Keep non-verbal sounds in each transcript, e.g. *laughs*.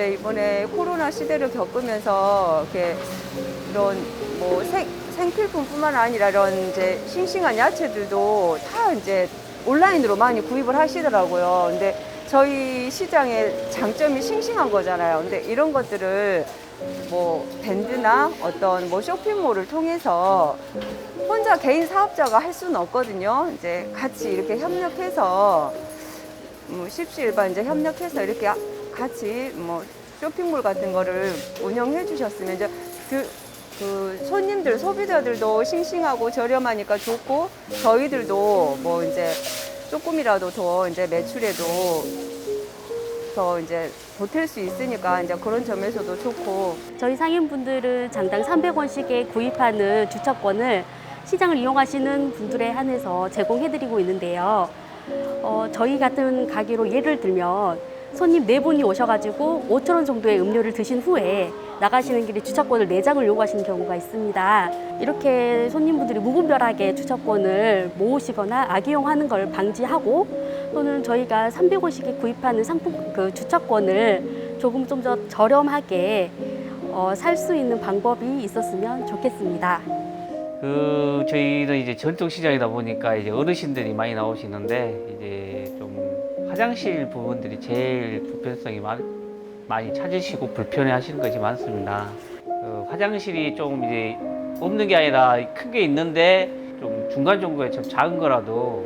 이번에 코로나 시대를 겪으면서 이렇게 이런 뭐 생, 생필품뿐만 아니라 이런 이제 싱싱한 야채들도 다 이제 온라인으로 많이 구입을 하시더라고요. 근데 저희 시장의 장점이 싱싱한 거잖아요. 근데 이런 것들을 뭐 밴드나 어떤 뭐 쇼핑몰을 통해서 혼자 개인 사업자가 할 수는 없거든요. 이제 같이 이렇게 협력해서 뭐 십시일반 이제 협력해서 이렇게 아- 같이 뭐 쇼핑몰 같은 거를 운영해 주셨으면 이제 그, 그 손님들 소비자들도 싱싱하고 저렴하니까 좋고 저희들도 뭐 이제 조금이라도 더 이제 매출에도 더 이제 보탤 수 있으니까 이제 그런 점에서도 좋고 저희 상인분들은 장당 300원씩에 구입하는 주차권을 시장을 이용하시는 분들에 한해서 제공해드리고 있는데요. 어, 저희 같은 가게로 예를 들면 손님 네 분이 오셔가지고 5천 원 정도의 음료를 드신 후에 나가시는 길에 주차권을 네 장을 요구하시는 경우가 있습니다. 이렇게 손님분들이 무분별하게 주차권을 모으시거나 악용하는 걸 방지하고 또는 저희가 300원씩에 구입하는 상품 그 주차권을 조금 좀 더 저렴하게 어, 살 수 있는 방법이 있었으면 좋겠습니다. 그 저희는 이제 전통 시장이다 보니까 이제 어르신들이 많이 나오시는데 이제 좀 화장실 부분들이 제일 불편성이 많, 많이 찾으시고 불편해 하시는 것이 많습니다. 그 화장실이 조금 이제 없는 게 아니라 큰 게 있는데 좀 중간 정도에 좀 작은 거라도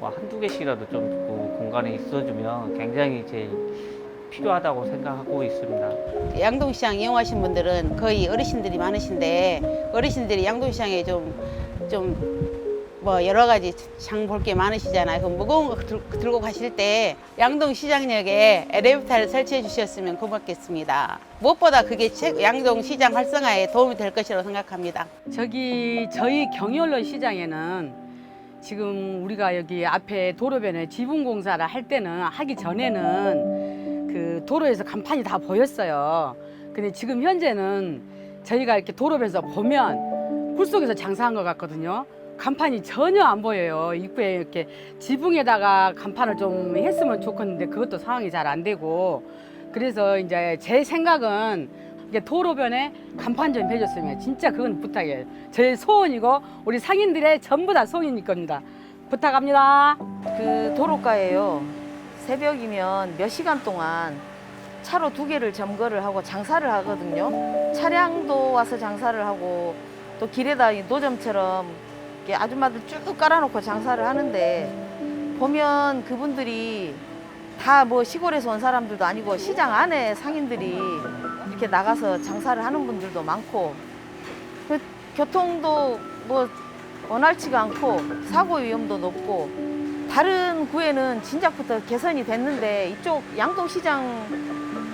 뭐 한두 개씩이라도 좀 그 공간에 있어주면 굉장히 제일 필요하다고 생각하고 있습니다. 양동시장 이용하신 분들은 거의 어르신들이 많으신데 어르신들이 양동시장에 좀 좀 뭐 여러 가지 장 볼 게 많으시잖아요. 그 무거운 거 들, 들고 가실 때 양동시장역에 엘리베이터를 설치해 주셨으면 고맙겠습니다. 무엇보다 그게 최- 양동시장 활성화에 도움이 될 것이라고 생각합니다. 저기 저희 경의언론 시장에는 지금 우리가 여기 앞에 도로변에 지붕 공사를 할 때는 하기 전에는 그 도로에서 간판이 다 보였어요. 근데 지금 현재는 저희가 이렇게 도로변에서 보면 굴 속에서 장사한 것 같거든요. 간판이 전혀 안 보여요. 입구에 이렇게 지붕에다가 간판을 좀 했으면 좋겠는데 그것도 상황이 잘 안 되고 그래서 이제 제 생각은 도로변에 간판 좀 해줬으면 진짜 그건 부탁이에요. 제 소원이고 우리 상인들의 전부 다 소원일 겁니다. 부탁합니다. 그 도로가에요. 새벽이면 몇 시간 동안 차로 두 개를 점거를 하고 장사를 하거든요. 차량도 와서 장사를 하고 또 길에다 이 노점처럼 이렇게 아줌마들 쭉 깔아놓고 장사를 하는데 보면 그분들이 다 뭐 시골에서 온 사람들도 아니고 시장 안에 상인들이 이렇게 나가서 장사를 하는 분들도 많고 그 교통도 뭐 원활치가 않고 사고 위험도 높고 다른 구에는 진작부터 개선이 됐는데 이쪽 양동시장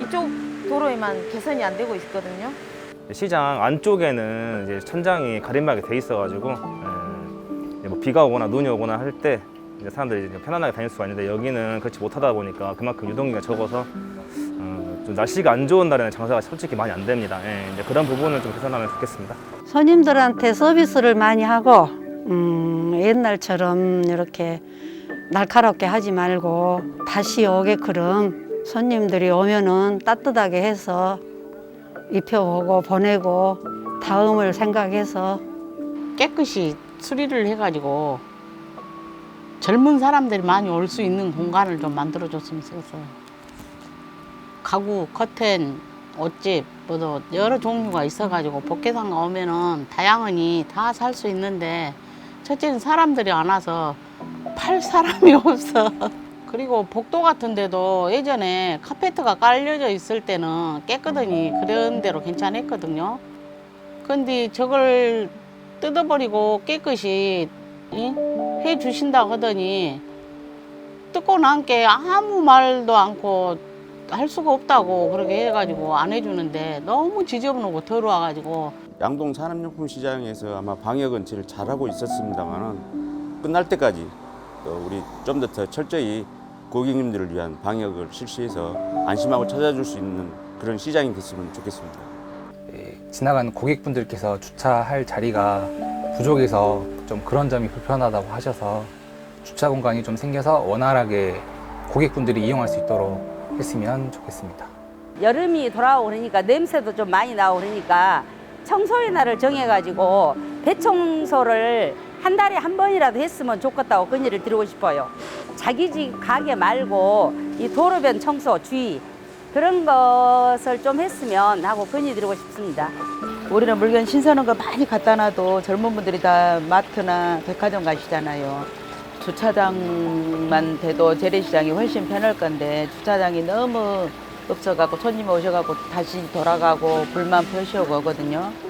이쪽 도로에만 개선이 안 되고 있거든요. 시장 안쪽에는 이제 천장이 가림막이 돼 있어가지고 에, 이제 뭐 비가 오거나 눈이 오거나 할 때 사람들이 이제 편안하게 다닐 수가 있는데 여기는 그렇지 못하다 보니까 그만큼 유동기가 적어서 어, 좀 날씨가 안 좋은 날에는 장사가 솔직히 많이 안 됩니다. 예, 이제 그런 부분을 좀 개선하면 좋겠습니다. 손님들한테 서비스를 많이 하고 음, 옛날처럼 이렇게 날카롭게 하지 말고 다시 오게끔 손님들이 오면은 따뜻하게 해서 입혀보고 보내고 다음을 생각해서 깨끗이 수리를 해가지고 젊은 사람들이 많이 올 수 있는 공간을 좀 만들어줬으면 좋겠어요. 가구, 커튼, 옷집, 뭐도 여러 종류가 있어가지고 복개상가 오면은 다양하니 다 살 수 있는데 첫째는 사람들이 안 와서 팔 사람이 *laughs* 없어. 그리고 복도 같은 데도 예전에 카페트가 깔려져 있을 때는 깨끗하니 그런 대로 괜찮았거든요. 근데 저걸 뜯어버리고 깨끗이 이? 해 주신다고 하더니 뜯고 난 게 아무 말도 않고 할 수가 없다고 그렇게 해가지고 안 해주는데 너무 지저분하고 더러워가지고 양동 산업용품 시장에서 아마 방역은 제일 잘하고 있었습니다만은 끝날 때까지 또 우리 좀 더 철저히 고객님들을 위한 방역을 실시해서 안심하고 찾아줄 수 있는 그런 시장이 됐으면 좋겠습니다. 예, 지나가는 고객분들께서 주차할 자리가 부족해서 좀 그런 점이 불편하다고 하셔서 주차 공간이 좀 생겨서 원활하게 고객분들이 이용할 수 있도록 했으면 좋겠습니다. 여름이 돌아오고 그러니까 냄새도 좀 많이 나고 그러니까 청소의 날을 정해가지고 대청소를 한 달에 한 번이라도 했으면 좋겠다고 건의를 드리고 싶어요. 자기 집 가게 말고 이 도로변 청소 주의 그런 것을 좀 했으면 하고 건의 드리고 싶습니다. 우리는 물건 신선한 거 많이 갖다 놔도 젊은 분들이 다 마트나 백화점 가시잖아요. 주차장만 돼도 재래시장이 훨씬 편할 건데 주차장이 너무 없어갖고 손님 오셔갖고 다시 돌아가고 불만 표시오고 오거든요.